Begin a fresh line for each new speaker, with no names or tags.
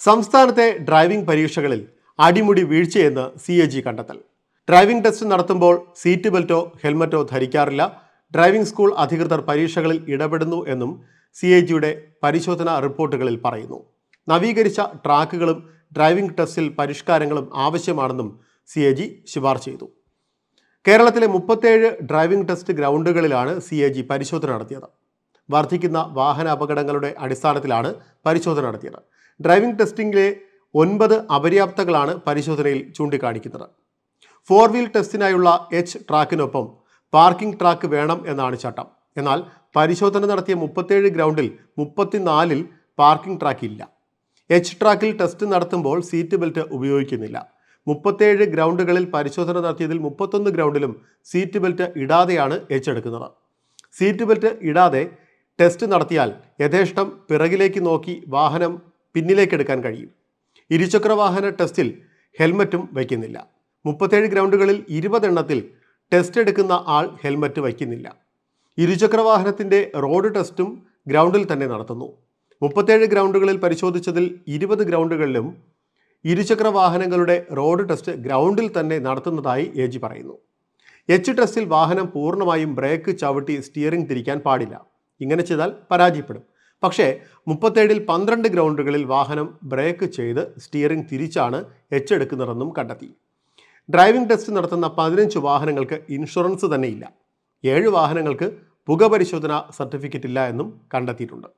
സംസ്ഥാനത്തെ ഡ്രൈവിംഗ് പരീക്ഷകളിൽ അടിമുടി വീഴ്ചയെന്ന് സി എ ജി കണ്ടെത്തൽ. ഡ്രൈവിംഗ് ടെസ്റ്റ് നടത്തുമ്പോൾ സീറ്റ് ബെൽറ്റോ ഹെൽമറ്റോ ധരിക്കാറില്ല. ഡ്രൈവിംഗ് സ്കൂൾ അധികൃതർ പരീക്ഷകളിൽ ഇടപെടുന്നു എന്നും സി എ ജിയുടെ പരിശോധനാ റിപ്പോർട്ടുകളിൽ പറയുന്നു. നവീകരിച്ച ട്രാക്കുകളും ഡ്രൈവിംഗ് ടെസ്റ്റിൽ പരിഷ്കാരങ്ങളും ആവശ്യമാണെന്നും സി എ ജി ശുപാർശ ചെയ്തു. കേരളത്തിലെ മുപ്പത്തേഴ് ഡ്രൈവിംഗ് ടെസ്റ്റ് ഗ്രൗണ്ടുകളിലാണ് സി എ ജി പരിശോധന നടത്തിയത്. വർദ്ധിക്കുന്ന വാഹന അപകടങ്ങളുടെ അടിസ്ഥാനത്തിലാണ് പരിശോധന നടത്തിയത്. ഡ്രൈവിംഗ് ടെസ്റ്റിംഗിലെ ഒൻപത് അപര്യാപ്തകളാണ് പരിശോധനയിൽ ചൂണ്ടിക്കാണിക്കുന്നത്. ഫോർ വീൽ ടെസ്റ്റിനായുള്ള എച്ച് ട്രാക്കിനൊപ്പം പാർക്കിംഗ് ട്രാക്ക് വേണം എന്നാണ് ചട്ടം. എന്നാൽ പരിശോധന നടത്തിയ മുപ്പത്തേഴ് ഗ്രൗണ്ടിൽ മുപ്പത്തിനാലിൽ പാർക്കിംഗ് ട്രാക്ക് ഇല്ല. എച്ച് ട്രാക്കിൽ ടെസ്റ്റ് നടത്തുമ്പോൾ സീറ്റ് ബെൽറ്റ് ഉപയോഗിക്കുന്നില്ല. മുപ്പത്തേഴ് ഗ്രൗണ്ടുകളിൽ പരിശോധന നടത്തിയതിൽ മുപ്പത്തൊന്ന് ഗ്രൗണ്ടിലും സീറ്റ് ബെൽറ്റ് ഇടാതെയാണ് എച്ച് എടുക്കുന്നത്. സീറ്റ് ബെൽറ്റ് ഇടാതെ ടെസ്റ്റ് നടത്തിയാൽ യഥേഷ്ടം പിറകിലേക്ക് നോക്കി വാഹനം പിന്നിലേക്ക് എടുക്കാൻ കഴിയും. ഇരുചക്ര വാഹന ടെസ്റ്റിൽ ഹെൽമറ്റും വയ്ക്കുന്നില്ല. മുപ്പത്തേഴ് ഗ്രൗണ്ടുകളിൽ ഇരുപതെണ്ണത്തിൽ ടെസ്റ്റ് എടുക്കുന്ന ആൾ ഹെൽമറ്റ് വയ്ക്കുന്നില്ല. ഇരുചക്ര വാഹനത്തിന്റെ റോഡ് ടെസ്റ്റും ഗ്രൗണ്ടിൽ തന്നെ നടത്തുന്നു. മുപ്പത്തേഴ് ഗ്രൗണ്ടുകളിൽ പരിശോധിച്ചതിൽ ഇരുപത് ഗ്രൗണ്ടുകളിലും ഇരുചക്ര വാഹനങ്ങളുടെ റോഡ് ടെസ്റ്റ് ഗ്രൗണ്ടിൽ തന്നെ നടത്തുന്നതായി എ പറയുന്നു. എച്ച് ടെസ്റ്റിൽ വാഹനം പൂർണമായും ബ്രേക്ക് ചവിട്ടി സ്റ്റിയറിംഗ് തിരിക്കാൻ പാടില്ല. ഇങ്ങനെ ചെയ്താൽ പരാജയപ്പെടും. പക്ഷേ മുപ്പത്തേഴിൽ പന്ത്രണ്ട് ഗ്രൗണ്ടുകളിൽ വാഹനം ബ്രേക്ക് ചെയ്ത് സ്റ്റിയറിംഗ് തിരിച്ചാണ് എച്ച് എടുക്കുന്നതെന്നും കണ്ടെത്തി. ഡ്രൈവിംഗ് ടെസ്റ്റ് നടത്തുന്ന പതിനഞ്ച് വാഹനങ്ങൾക്ക് ഇൻഷുറൻസ് തന്നെയില്ല. ഏഴ് വാഹനങ്ങൾക്ക് പുക പരിശോധന സർട്ടിഫിക്കറ്റ് ഇല്ല എന്നും കണ്ടെത്തിയിട്ടുണ്ട്.